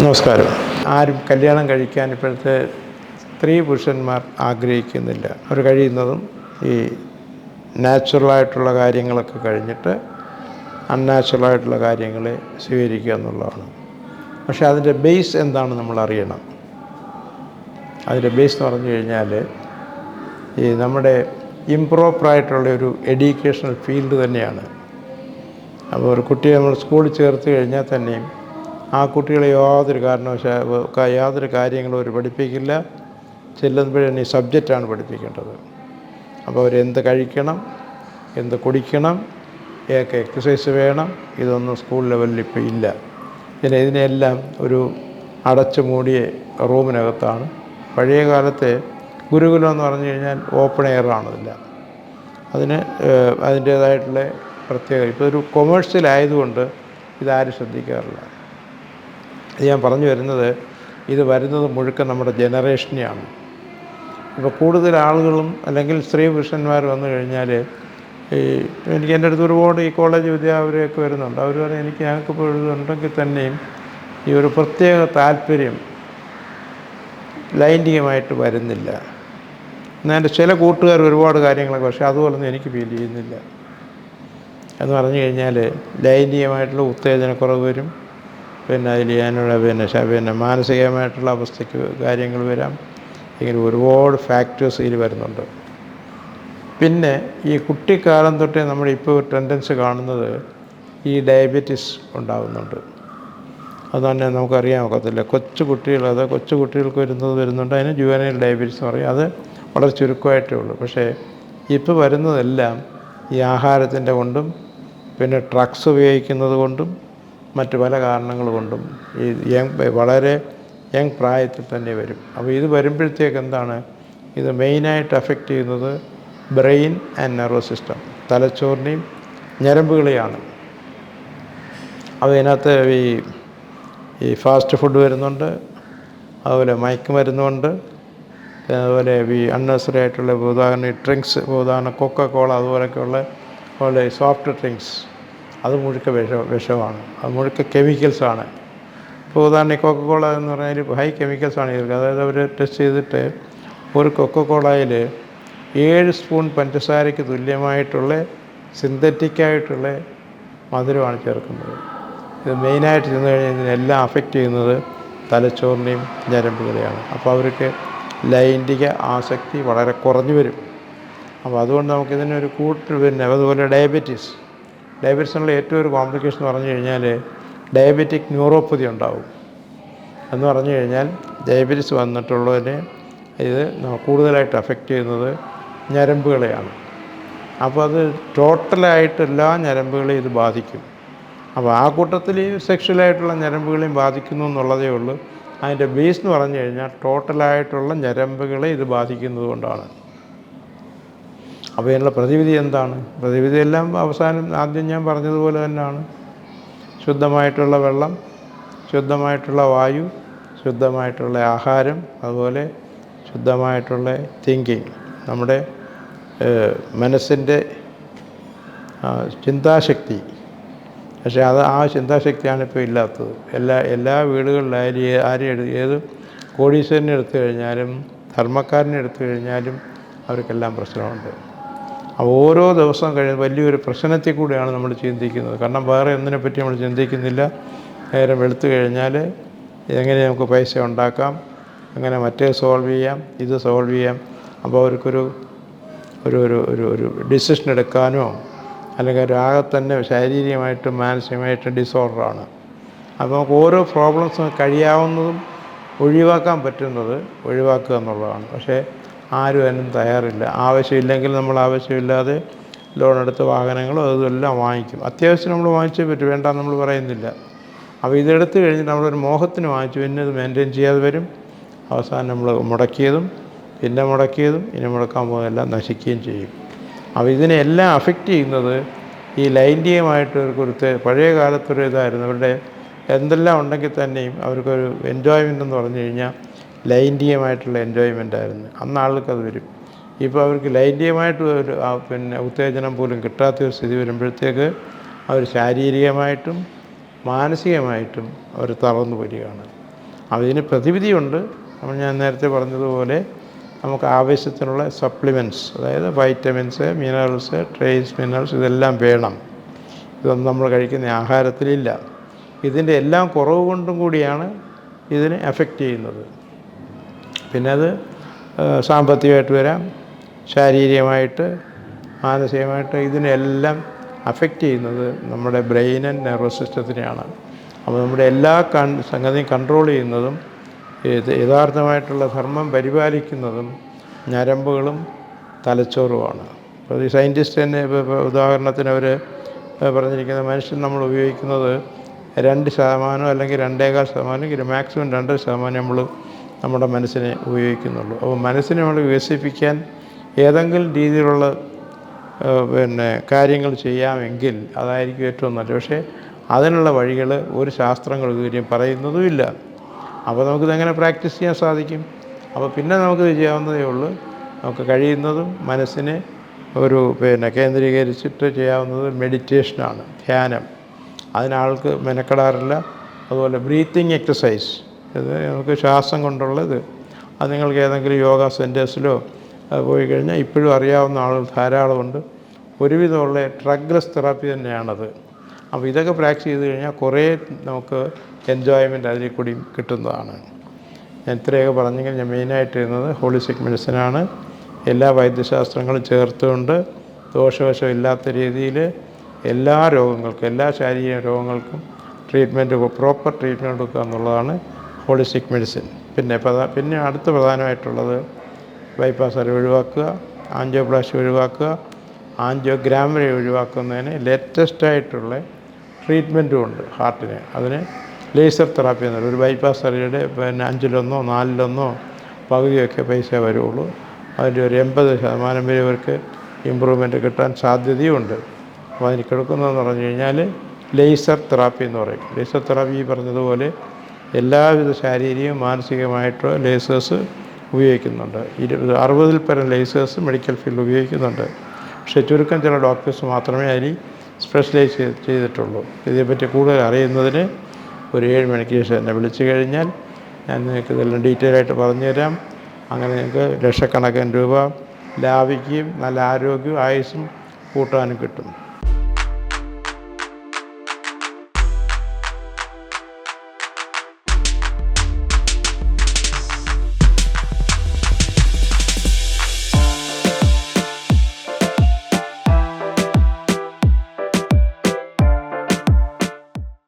നമസ്കാരം. ആരും കല്യാണം കഴിക്കാൻ ഇപ്പോഴത്തെ സ്ത്രീ പുരുഷന്മാർ ആഗ്രഹിക്കുന്നില്ല. അവർ കഴിയുന്നതും ഈ നാച്ചുറലായിട്ടുള്ള കാര്യങ്ങളൊക്കെ കഴിഞ്ഞിട്ട് അൺനാച്ചുറലായിട്ടുള്ള കാര്യങ്ങളെ സ്വീകരിക്കുക എന്നുള്ളതാണ്. പക്ഷേ അതിന്റെ ബേസ് എന്താണ് നമ്മൾ അറിയണം? അതിന്റെ ബേസ് എന്ന് പറഞ്ഞു കഴിഞ്ഞാൽ ഈ നമ്മുടെ ഇംപ്രോപ്പറായിട്ടുള്ള ഒരു എഡ്യൂക്കേഷണൽ ഫീൽഡ് തന്നെയാണ്. അപ്പോൾ ഒരു കുട്ടിയെ നമ്മൾ സ്കൂളിൽ ചേർത്ത് കഴിഞ്ഞാൽ തന്നെയും ആ കുട്ടികളെ യാതൊരു കാരണവശാൽ യാതൊരു കാര്യങ്ങളും അവർ പഠിപ്പിക്കില്ല. ചെല്ലുമ്പോഴേ ഈ സബ്ജക്റ്റാണ് പഠിപ്പിക്കേണ്ടത്. അപ്പോൾ അവരെന്ത് കഴിക്കണം എന്ത് കുടിക്കണം ഏതൊക്കെ എക്സസൈസ് വേണം ഇതൊന്നും സ്കൂൾ ലെവലിൽ ഇപ്പോൾ ഇല്ല. പിന്നെ ഇതിനെല്ലാം ഒരു അടച്ചു മൂടിയ റൂമിനകത്താണ്. പഴയ കാലത്തെ ഗുരുകുലം എന്ന് പറഞ്ഞു കഴിഞ്ഞാൽ ഓപ്പൺ എയർ ആണതില്ല. അതിന് അതിന്റേതായിട്ടുള്ള പ്രത്യേകത. ഇപ്പോൾ ഒരു കൊമേഴ്സ്യൽ ആയതുകൊണ്ട് ഇതാരും ശ്രദ്ധിക്കാറില്ല. ഞാൻ പറഞ്ഞു വരുന്നത് ഇത് വരുന്നത് മുഴുക്കൻ നമ്മുടെ ജനറേഷനെയാണ്. ഇപ്പോൾ കൂടുതൽ ആളുകളും അല്ലെങ്കിൽ സ്ത്രീ പുരുഷന്മാർ വന്നു കഴിഞ്ഞാൽ ഈ എനിക്ക് എന്റെ അടുത്ത് ഒരുപാട് ഈ കോളേജ് വിദ്യാർത്ഥിയൊക്കെ വരുന്നുണ്ട്. അവർ പറഞ്ഞാൽ എനിക്ക് ഞങ്ങൾക്കിപ്പോൾ ഉണ്ടെങ്കിൽ തന്നെയും ഈ ഒരു പ്രത്യേക താല്പര്യം ലൈംഗികമായിട്ട് വരുന്നില്ല. എന്നാൽ എന്റെ ചില കൂട്ടുകാർ ഒരുപാട് കാര്യങ്ങളൊക്കെ പക്ഷേ അതുപോലൊന്നും എനിക്ക് ഫീൽ ചെയ്യുന്നില്ല. എന്ന് പറഞ്ഞു കഴിഞ്ഞാൽ ലൈംഗികമായിട്ടുള്ള ഉത്തേജനക്കുറവ് വരും. പിന്നെ അതിൽ ചെയ്യാനുള്ള പിന്നെ പിന്നെ മാനസികമായിട്ടുള്ള അവസ്ഥയ്ക്ക് കാര്യങ്ങൾ വരാം. ഇങ്ങനെ ഒരുപാട് ഫാക്ടേഴ്സ് ഇതിൽ വരുന്നുണ്ട്. പിന്നെ ഈ കുട്ടിക്കാലം തൊട്ടേ നമ്മളിപ്പോൾ ടെൻഡൻസ് കാണുന്നത് ഈ ഡയബറ്റീസ് ഉണ്ടാകുന്നുണ്ട് അത് തന്നെ നമുക്കറിയാൻ ഒക്കത്തില്ല. കൊച്ചു കുട്ടികൾ അത് കൊച്ചു കുട്ടികൾക്ക് വരുന്നത് വരുന്നുണ്ട്. അതിന് ജുവനൈൽ ഡയബറ്റീസ് എന്ന് പറയും. അത് വളരെ ചുരുക്കമായിട്ടേ ഉള്ളൂ. പക്ഷേ ഇപ്പോൾ വരുന്നതെല്ലാം ഈ ആഹാരത്തിന്റെ കൊണ്ടും പിന്നെ ഡ്രഗ്സ് ഉപയോഗിക്കുന്നത് കൊണ്ടും മറ്റ് പല കാരണങ്ങൾ കൊണ്ടും ഈ യങ് വളരെ യങ് പ്രായത്തിൽ തന്നെ വരും. അപ്പോൾ ഇത് വരുമ്പോഴത്തേക്ക് എന്താണ്? ഇത് മെയിനായിട്ട് അഫക്റ്റ് ചെയ്യുന്നത് ബ്രെയിൻ ആൻഡ് നെർവസ് സിസ്റ്റം. തലച്ചോറിനെയും ഞരമ്പുകളെയാണ്. അപ്പോൾ ഇതിനകത്ത് ഈ ഈ ഫാസ്റ്റ് ഫുഡ് വരുന്നുണ്ട് അതുപോലെ മയക്കുമരുന്നുണ്ട് അതുപോലെ ഈ അൺനെസറി ആയിട്ടുള്ള ഉദാഹരണം ഡ്രിങ്ക്സ് ഉദാഹരണം കൊക്ക കോള അതുപോലെയൊക്കെയുള്ള അതുപോലെ സോഫ്റ്റ് ഡ്രിങ്ക്സ് അത് മുഴുക്ക വിഷ വിഷമാണ്. അത് മുഴുക്ക കെമിക്കൽസാണ് ഇപ്പോൾ ഉദാഹരണം ഈ കൊക്ക കോള എന്ന് പറഞ്ഞാൽ ഹൈ കെമിക്കൽസാണ് ചേർക്കുക അതായത് അവർ ടെസ്റ്റ് ചെയ്തിട്ട് ഒരു കൊക്ക കോളയിൽ ഏഴ് സ്പൂൺ പഞ്ചസാരയ്ക്ക് തുല്യമായിട്ടുള്ള സിന്തറ്റിക്കായിട്ടുള്ള മധുരമാണ് ചേർക്കുന്നത്. ഇത് മെയിനായിട്ട് ചെന്ന് കഴിഞ്ഞാൽ ഇതിനെല്ലാം അഫക്റ്റ് ചെയ്യുന്നത് തലച്ചോറിനെയും ഞരമ്പുകളെയാണ്. അപ്പോൾ അവർക്ക് ലൈംഗിക ആസക്തി വളരെ കുറഞ്ഞു വരും. അപ്പോൾ അതുകൊണ്ട് നമുക്കിതിനൊരു കൂട്ട് പിന്നെ അതുപോലെ ഡയബറ്റീസ് ഡയബറ്റീസിനുള്ള ഏറ്റവും ഒരു കോംപ്ലിക്കേഷൻ എന്ന് പറഞ്ഞു കഴിഞ്ഞാൽ ഡയബറ്റിക് ന്യൂറോപ്പതി ഉണ്ടാവും. എന്ന് പറഞ്ഞു കഴിഞ്ഞാൽ ഡയബറ്റീസ് വന്നിട്ടുള്ളവരെ ഇത് കൂടുതലായിട്ട് അഫക്റ്റ് ചെയ്യുന്നത് ഞരമ്പുകളെയാണ്. അപ്പോൾ അത് ടോട്ടലായിട്ട് എല്ലാ ഞരമ്പുകളെയും ഇത് ബാധിക്കും. അപ്പോൾ ആ കൂട്ടത്തിൽ ഈ സെക്ഷലായിട്ടുള്ള ഞരമ്പുകളെയും ബാധിക്കുന്നു എന്നുള്ളതേ ഉള്ളൂ. അതിന്റെ ബേസ് എന്ന് പറഞ്ഞു കഴിഞ്ഞാൽ ടോട്ടലായിട്ടുള്ള ഞരമ്പുകളെ ഇത് ബാധിക്കുന്നത് കൊണ്ടാണ്. അപ്പോൾ അതിനുള്ള പ്രതിവിധി എന്താണ്? പ്രതിവിധി എല്ലാം അവസാനം ആദ്യം ഞാൻ പറഞ്ഞതുപോലെ തന്നെയാണ്. ശുദ്ധമായിട്ടുള്ള വെള്ളം ശുദ്ധമായിട്ടുള്ള വായു ശുദ്ധമായിട്ടുള്ള ആഹാരം അതുപോലെ ശുദ്ധമായിട്ടുള്ള തിങ്കിങ് നമ്മുടെ മനസ്സിന്റെ ചിന്താശക്തി. പക്ഷേ അത് ആ ചിന്താശക്തിയാണ് ഇപ്പോൾ ഇല്ലാത്തത്. എല്ലാ എല്ലാ വീടുകളിലായാലും ആരും ഏത് കോടീശ്വരനെ എടുത്തു കഴിഞ്ഞാലും ധർമ്മക്കാരനെ എടുത്തു കഴിഞ്ഞാലും അവർക്കെല്ലാം പ്രശ്നമുണ്ട്. ഓരോ ദിവസം കഴിയുന്ന വലിയൊരു പ്രശ്നത്തിൽ കൂടെയാണ് നമ്മൾ ചിന്തിക്കുന്നത്. കാരണം വേറെ ഒന്നിനെ പറ്റി നമ്മൾ ചിന്തിക്കുന്നില്ല. നേരം വെളുത്തു കഴിഞ്ഞാൽ എങ്ങനെ നമുക്ക് പൈസ ഉണ്ടാക്കാം? അങ്ങനെ മറ്റേ സോൾവ് ചെയ്യാം? ഇത് സോൾവ് ചെയ്യാം? അപ്പോൾ അവർക്കൊരു ഒരു ഒരു ഒരു ഒരു ഡിസിഷൻ എടുക്കാനോ അല്ലെങ്കിൽ ഒരു ആകെ തന്നെ ശാരീരികമായിട്ടും മാനസികമായിട്ടും ഡിസോർഡറാണ് അപ്പോൾ നമുക്ക് ഓരോ പ്രോബ്ലംസും കഴിയാവുന്നതും ഒഴിവാക്കാൻ പറ്റുന്നത് ഒഴിവാക്കുക എന്നുള്ളതാണ്. പക്ഷേ ആരും അതിനും തയ്യാറില്ല. ആവശ്യമില്ലെങ്കിൽ നമ്മൾ ആവശ്യമില്ലാതെ ലോൺ എടുത്ത് വാഹനങ്ങളും അതെല്ലാം വാങ്ങിക്കും. അത്യാവശ്യം നമ്മൾ വാങ്ങിച്ചേ പറ്റും വേണ്ട നമ്മൾ പറയുന്നില്ല. അപ്പോൾ ഇതെടുത്ത് കഴിഞ്ഞിട്ട് നമ്മളൊരു മോഹത്തിന് വാങ്ങിച്ചു. പിന്നെ ഇത് മെയിന്റെയിൻ ചെയ്യാതെ വരും. അവസാനം നമ്മൾ മുടക്കിയതും പിന്നെ മുടക്കിയതും ഇനി മുടക്കാൻ പോകുന്നതെല്ലാം നശിക്കുകയും ചെയ്യും. അപ്പോൾ ഇതിനെല്ലാം അഫക്റ്റ് ചെയ്യുന്നത് ഈ ലൈംഗികമായിട്ട് തെ- പഴയ കാലത്തൊരു ഇതായിരുന്നു. അവരുടെ എന്തെല്ലാം ഉണ്ടെങ്കിൽ തന്നെയും അവർക്കൊരു എൻജോയ്മെന്റ് എന്ന് പറഞ്ഞു കഴിഞ്ഞാൽ ലൈംഗികമായിട്ടുള്ള എൻജോയ്മെന്റ് ആയിരുന്നു. അന്ന് ആൾക്കത് വരും. ഇപ്പോൾ അവർക്ക് ലൈംഗികമായിട്ട് ഒരു പിന്നെ ഉത്തേജനം പോലും കിട്ടാത്ത ഒരു സ്ഥിതി വരുമ്പോഴത്തേക്ക് അവർ ശാരീരികമായിട്ടും മാനസികമായിട്ടും അവർ തളർന്നു വരികയാണ് അതിന് പ്രതിവിധിയുണ്ട്. നമ്മൾ ഞാൻ നേരത്തെ പറഞ്ഞതുപോലെ നമുക്ക് ആവശ്യത്തിനുള്ള സപ്ലിമെന്റ്സ് അതായത് വൈറ്റമിൻസ് മിനറൽസ് ട്രേസ് മിനറൽസ് ഇതെല്ലാം വേണം. ഇതൊന്നും നമ്മൾ കഴിക്കുന്ന ആഹാരത്തിലില്ല. ഇതിന്റെ എല്ലാം കുറവ് കൊണ്ടും കൂടിയാണ് ഇതിനെ എഫക്റ്റ് ചെയ്യുന്നത്. പിന്നെ അത് സാമ്പത്തികമായിട്ട് വരാം ശാരീരികമായിട്ട് മാനസികമായിട്ട് ഇതിനെല്ലാം അഫക്റ്റ് ചെയ്യുന്നത് നമ്മുടെ ബ്രെയിൻ ആൻഡ് നെർവസ് സിസ്റ്റത്തിനെയാണ് അപ്പോൾ നമ്മുടെ എല്ലാ കൺ സംഗതിയും കൺട്രോൾ ചെയ്യുന്നതും യഥാർത്ഥമായിട്ടുള്ള ധർമ്മം പരിപാലിക്കുന്നതും ഞരമ്പുകളും തലച്ചോറുമാണ്. അപ്പോൾ ഈ സയന്റിസ്റ്റ് തന്നെ ഉദാഹരണത്തിന് അവർ പറഞ്ഞിരിക്കുന്ന മനുഷ്യൻ നമ്മൾ ഉപയോഗിക്കുന്നത് രണ്ട് ശതമാനം അല്ലെങ്കിൽ രണ്ടേകാൽ ശതമാനം മാക്സിമം രണ്ടര ശതമാനം നമ്മൾ നമ്മുടെ മനസ്സിനെ ഉപയോഗിക്കുന്നുള്ളൂ. അപ്പോൾ മനസ്സിനെ നമ്മൾ വികസിപ്പിക്കാൻ ഏതെങ്കിലും രീതിയിലുള്ള പിന്നെ കാര്യങ്ങൾ ചെയ്യാമെങ്കിൽ അതായിരിക്കും ഏറ്റവും നല്ലത്. പക്ഷേ അതിനുള്ള വഴികൾ ഒരു ശാസ്ത്രങ്ങൾ ഇതുവരെയും പറയുന്നതുമില്ല. അപ്പോൾ നമുക്കിതെങ്ങനെ പ്രാക്ടീസ് ചെയ്യാൻ സാധിക്കും? അപ്പോൾ പിന്നെ നമുക്ക് ചെയ്യാവുന്നതേ ഉള്ളൂ. നമുക്ക് കഴിയുന്നതും മനസ്സിനെ ഒരു പിന്നെ കേന്ദ്രീകരിച്ചിട്ട് ചെയ്യാവുന്നത് മെഡിറ്റേഷനാണ് ധ്യാനം. അതിനാൾക്ക് മെനക്കെടാറില്ല. അതുപോലെ ബ്രീത്തിങ് എക്സസൈസ് ഇത് നമുക്ക് ശ്വാസം കൊണ്ടുള്ളത് അത് നിങ്ങൾക്ക് ഏതെങ്കിലും യോഗ സെന്റേഴ്സിലോ പോയി കഴിഞ്ഞാൽ ഇപ്പോഴും അറിയാവുന്ന ആളുകൾ ധാരാളമുണ്ട്. ഒരുവിധമുള്ള ഡ്രഗ്ലെസ് തെറാപ്പി തന്നെയാണത്. അപ്പോൾ ഇതൊക്കെ പ്രാക്ടീസ് ചെയ്ത് കഴിഞ്ഞാൽ കുറേ നമുക്ക് എൻജോയ്മെന്റ് അതിൽ കൂടി കിട്ടുന്നതാണ്. ഞാൻ ഇത്രയൊക്കെ പറഞ്ഞെങ്കിൽ ഞാൻ മെയിനായിട്ട് ഇരുന്നത് ഹോളിസ്റ്റിക് മെഡിസിനാണ്. എല്ലാ വൈദ്യശാസ്ത്രങ്ങളും ചേർത്തുകൊണ്ട് ദോഷവശം ഇല്ലാത്ത രീതിയിൽ എല്ലാ രോഗങ്ങൾക്കും എല്ലാ ശാരീരിക രോഗങ്ങൾക്കും ട്രീറ്റ്മെന്റ് പ്രോപ്പർ ട്രീറ്റ്മെന്റ് കൊടുക്കുക എന്നുള്ളതാണ് ഹോളിസ്റ്റിക് മെഡിസിൻ. പിന്നെ പിന്നെ അടുത്ത പ്രധാനമായിട്ടുള്ളത് ബൈപ്പാസ് സർജറി ഒഴിവാക്കുക ആൻജിയോപ്ലാസ്റ്റി ഒഴിവാക്കുക ആൻജിയോഗ്രാമറി ഒഴിവാക്കുന്നതിന് ലേറ്റസ്റ്റായിട്ടുള്ള ട്രീറ്റ്മെന്റും ഉണ്ട് ഹാർട്ടിന്. അതിന് ലേസർ തെറാപ്പി എന്ന് പറയും. ഒരു ബൈപ്പാസ് സർജറിയുടെ പിന്നെ അഞ്ചിലൊന്നോ നാലിലൊന്നോ പകുതിയൊക്കെ പൈസ വരുള്ളൂ. അതിന്റെ ഒരു എൺപത് ശതമാനം വരെ ഇവർക്ക് ഇമ്പ്രൂവ്മെന്റ് കിട്ടാൻ സാധ്യതയുമുണ്ട് അപ്പോൾ അതിന് കിടക്കുന്നതെന്ന് പറഞ്ഞു കഴിഞ്ഞാൽ ലേസർ തെറാപ്പി എന്ന് പറയും. ലേസർ തെറാപ്പി ഈ പറഞ്ഞതുപോലെ എല്ലാവിധ ശാരീരികവും മാനസികമായിട്ടുള്ള ലേസേഴ്സ് ഉപയോഗിക്കുന്നുണ്ട്. ഇരുപത് അറുപതിൽ പരം ലേസേഴ്സ് മെഡിക്കൽ ഫീൽഡിൽ ഉപയോഗിക്കുന്നുണ്ട്. പക്ഷേ ചുരുക്കം ചില ഡോക്ടേഴ്സ് മാത്രമേ അതിൽ സ്പെഷ്യലൈസ് ചെയ്ത് ചെയ്തിട്ടുള്ളൂ. ഇതേപ്പറ്റി കൂടുതൽ അറിയുന്നതിന് ഒരു ഏഴ് മണിക്ക് ശേഷം എന്നെ വിളിച്ചു കഴിഞ്ഞാൽ ഞാൻ നിങ്ങൾക്ക് ഇതെല്ലാം ഡീറ്റെയിൽ ആയിട്ട് പറഞ്ഞുതരാം അങ്ങനെ നിങ്ങൾക്ക് ലക്ഷക്കണക്കിന് രൂപ ലാഭിക്കുകയും നല്ല ആരോഗ്യവും ആയുസ്സും കൂട്ടാനും കിട്ടും.